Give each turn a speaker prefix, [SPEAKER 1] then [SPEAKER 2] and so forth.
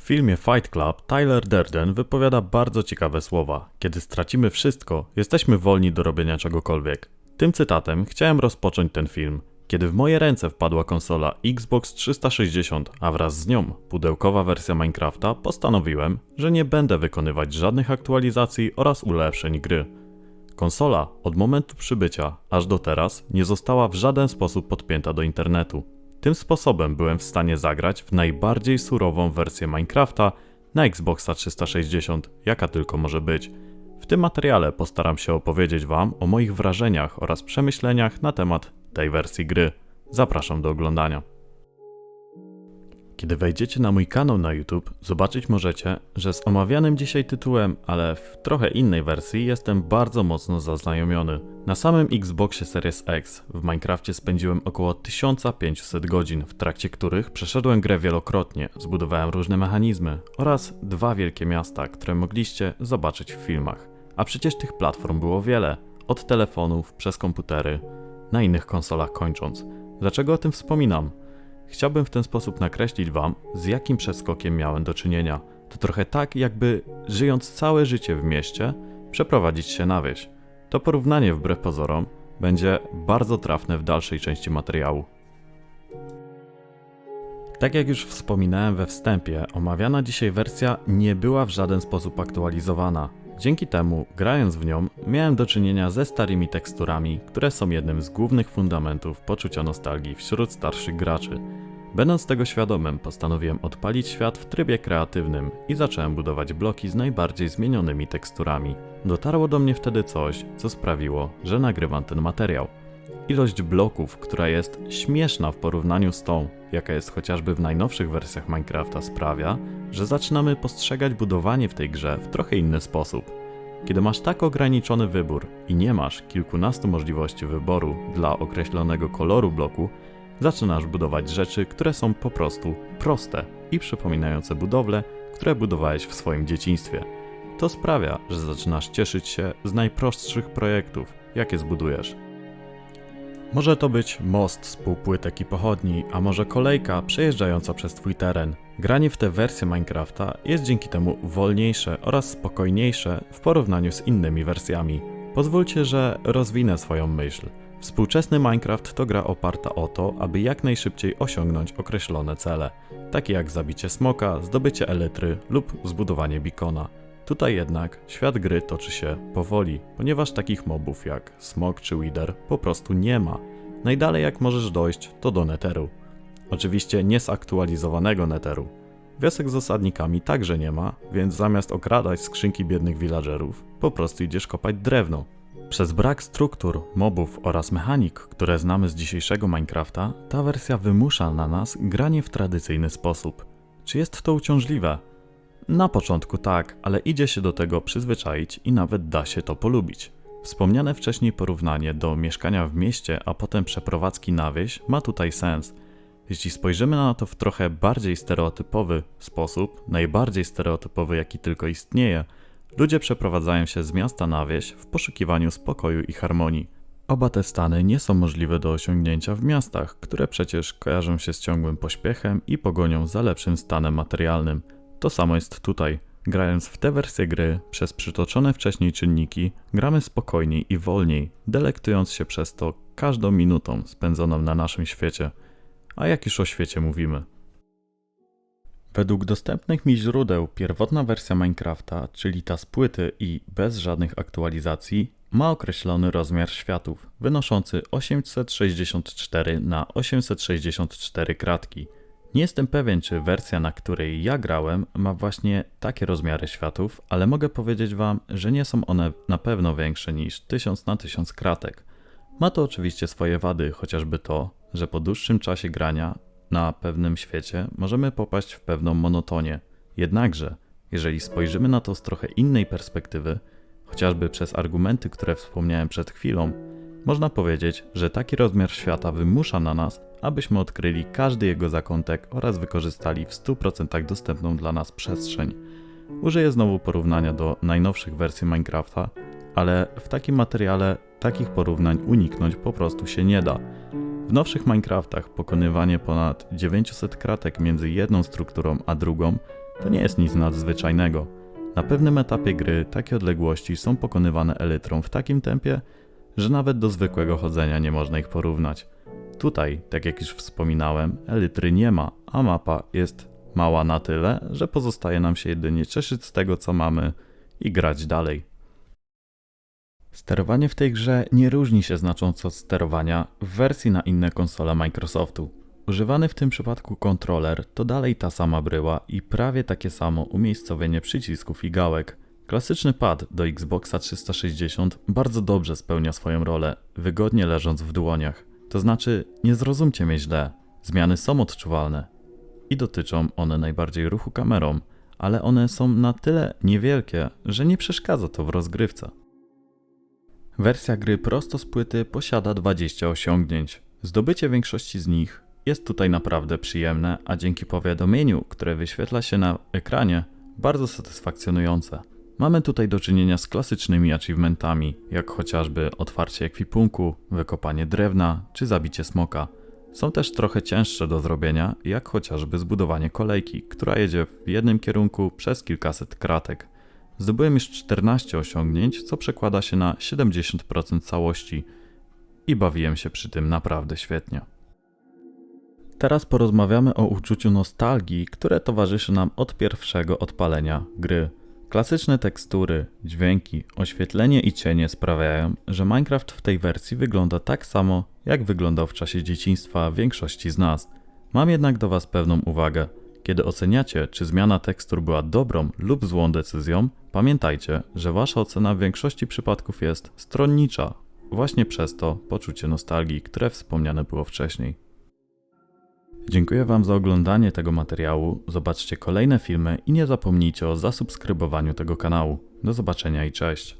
[SPEAKER 1] filmie Fight Club Tyler Durden wypowiada bardzo ciekawe słowa. Kiedy stracimy wszystko, jesteśmy wolni do robienia czegokolwiek. Tym cytatem chciałem rozpocząć ten film. Kiedy w moje ręce wpadła konsola Xbox 360, a wraz z nią pudełkowa wersja Minecrafta, postanowiłem, że nie będę wykonywać żadnych aktualizacji oraz ulepszeń gry. Konsola od momentu przybycia aż do teraz nie została w żaden sposób podpięta do internetu. Tym sposobem byłem w stanie zagrać w najbardziej surową wersję Minecrafta na Xboxa 360, jaka tylko może być. W tym materiale postaram się opowiedzieć Wam o moich wrażeniach oraz przemyśleniach na temat tej wersji gry. Zapraszam do oglądania. Kiedy wejdziecie na mój kanał na YouTube, zobaczyć możecie, że z omawianym dzisiaj tytułem, ale w trochę innej wersji, jestem bardzo mocno zaznajomiony. Na samym Xboxie Series X w Minecrafcie spędziłem około 1500 godzin, w trakcie których przeszedłem grę wielokrotnie, zbudowałem różne mechanizmy oraz dwa wielkie miasta, które mogliście zobaczyć w filmach. A przecież tych platform było wiele, od telefonów przez komputery, na innych konsolach kończąc. Dlaczego o tym wspominam? Chciałbym w ten sposób nakreślić Wam, z jakim przeskokiem miałem do czynienia. To trochę tak, jakby żyjąc całe życie w mieście, przeprowadzić się na wieś. To porównanie wbrew pozorom będzie bardzo trafne w dalszej części materiału. Tak jak już wspominałem we wstępie, omawiana dzisiaj wersja nie była w żaden sposób aktualizowana. Dzięki temu, grając w nią, miałem do czynienia ze starymi teksturami, które są jednym z głównych fundamentów poczucia nostalgii wśród starszych graczy. Będąc tego świadomym, postanowiłem odpalić świat w trybie kreatywnym i zacząłem budować bloki z najbardziej zmienionymi teksturami. Dotarło do mnie wtedy coś, co sprawiło, że nagrywam ten materiał. Ilość bloków, która jest śmieszna w porównaniu z tą, jaka jest chociażby w najnowszych wersjach Minecrafta, sprawia, że zaczynamy postrzegać budowanie w tej grze w trochę inny sposób. Kiedy masz tak ograniczony wybór i nie masz kilkunastu możliwości wyboru dla określonego koloru bloku, zaczynasz budować rzeczy, które są po prostu proste i przypominające budowle, które budowałeś w swoim dzieciństwie. To sprawia, że zaczynasz cieszyć się z najprostszych projektów, jakie zbudujesz. Może to być most z półpłytek i pochodni, a może kolejka przejeżdżająca przez Twój teren. Granie w tę wersję Minecrafta jest dzięki temu wolniejsze oraz spokojniejsze w porównaniu z innymi wersjami. Pozwólcie, że rozwinę swoją myśl. Współczesny Minecraft to gra oparta o to, aby jak najszybciej osiągnąć określone cele, takie jak zabicie smoka, zdobycie elitry lub zbudowanie bikona. Tutaj jednak świat gry toczy się powoli, ponieważ takich mobów jak smok czy wither po prostu nie ma. Najdalej jak możesz dojść to do neteru. Oczywiście nie zaktualizowanego neteru. Wiosek z osadnikami także nie ma, więc zamiast okradać skrzynki biednych villagerów, po prostu idziesz kopać drewno. Przez brak struktur, mobów oraz mechanik, które znamy z dzisiejszego Minecrafta, ta wersja wymusza na nas granie w tradycyjny sposób. Czy jest to uciążliwe? Na początku tak, ale idzie się do tego przyzwyczaić i nawet da się to polubić. Wspomniane wcześniej porównanie do mieszkania w mieście, a potem przeprowadzki na wieś ma tutaj sens. Jeśli spojrzymy na to w trochę bardziej stereotypowy sposób, najbardziej stereotypowy jaki tylko istnieje, ludzie przeprowadzają się z miasta na wieś w poszukiwaniu spokoju i harmonii. Oba te stany nie są możliwe do osiągnięcia w miastach, które przecież kojarzą się z ciągłym pośpiechem i pogonią za lepszym stanem materialnym. To samo jest tutaj. Grając w tę wersję gry, przez przytoczone wcześniej czynniki, gramy spokojniej i wolniej, delektując się przez to każdą minutą spędzoną na naszym świecie. A jak już o świecie mówimy? Według dostępnych mi źródeł, pierwotna wersja Minecrafta, czyli ta z płyty i bez żadnych aktualizacji, ma określony rozmiar światów, wynoszący 864 na 864 kratki – nie jestem pewien, czy wersja, na której ja grałem, ma właśnie takie rozmiary światów, ale mogę powiedzieć Wam, że nie są one na pewno większe niż 1000 na 1000 kratek. Ma to oczywiście swoje wady, chociażby to, że po dłuższym czasie grania na pewnym świecie możemy popaść w pewną monotonię. Jednakże, jeżeli spojrzymy na to z trochę innej perspektywy, chociażby przez argumenty, które wspomniałem przed chwilą, można powiedzieć, że taki rozmiar świata wymusza na nas, abyśmy odkryli każdy jego zakątek oraz wykorzystali w 100% dostępną dla nas przestrzeń. Użyję znowu porównania do najnowszych wersji Minecrafta, ale w takim materiale takich porównań uniknąć po prostu się nie da. W nowszych Minecraftach pokonywanie ponad 900 kratek między jedną strukturą a drugą To nie jest nic nadzwyczajnego. Na pewnym etapie gry takie odległości są pokonywane elytrą w takim tempie, że nawet do zwykłego chodzenia nie można ich porównać. Tutaj, tak jak już wspominałem, elitry nie ma, a mapa jest mała na tyle, że pozostaje nam się jedynie cieszyć z tego, co mamy i grać dalej. Sterowanie w tej grze nie różni się znacząco od sterowania w wersji na inne konsole Microsoftu. Używany w tym przypadku kontroler to dalej ta sama bryła i prawie takie samo umiejscowienie przycisków i gałek. Klasyczny pad do Xboxa 360 bardzo dobrze spełnia swoją rolę, wygodnie leżąc w dłoniach. To znaczy, nie zrozumcie mnie źle, zmiany są odczuwalne i dotyczą one najbardziej ruchu kamerą, ale one są na tyle niewielkie, że nie przeszkadza to w rozgrywce. Wersja gry prosto z płyty posiada 20 osiągnięć. Zdobycie większości z nich jest tutaj naprawdę przyjemne, a dzięki powiadomieniu, które wyświetla się na ekranie, bardzo satysfakcjonujące. Mamy tutaj do czynienia z klasycznymi achievementami, jak chociażby otwarcie ekwipunku, wykopanie drewna czy zabicie smoka. Są też trochę cięższe do zrobienia, jak chociażby zbudowanie kolejki, która jedzie w jednym kierunku przez kilkaset kratek. Zdobyłem już 14 osiągnięć, co przekłada się na 70% całości i bawiłem się przy tym naprawdę świetnie. Teraz porozmawiamy o uczuciu nostalgii, które towarzyszy nam od pierwszego odpalenia gry. Klasyczne tekstury, dźwięki, oświetlenie i cienie sprawiają, że Minecraft w tej wersji wygląda tak samo, jak wyglądał w czasie dzieciństwa większości z nas. Mam jednak do Was pewną uwagę. Kiedy oceniacie, czy zmiana tekstur była dobrą lub złą decyzją, pamiętajcie, że Wasza ocena w większości przypadków jest stronnicza, właśnie przez to poczucie nostalgii, które wspomniane było wcześniej. Dziękuję Wam za oglądanie tego materiału. Zobaczcie kolejne filmy i nie zapomnijcie o zasubskrybowaniu tego kanału. Do zobaczenia i cześć.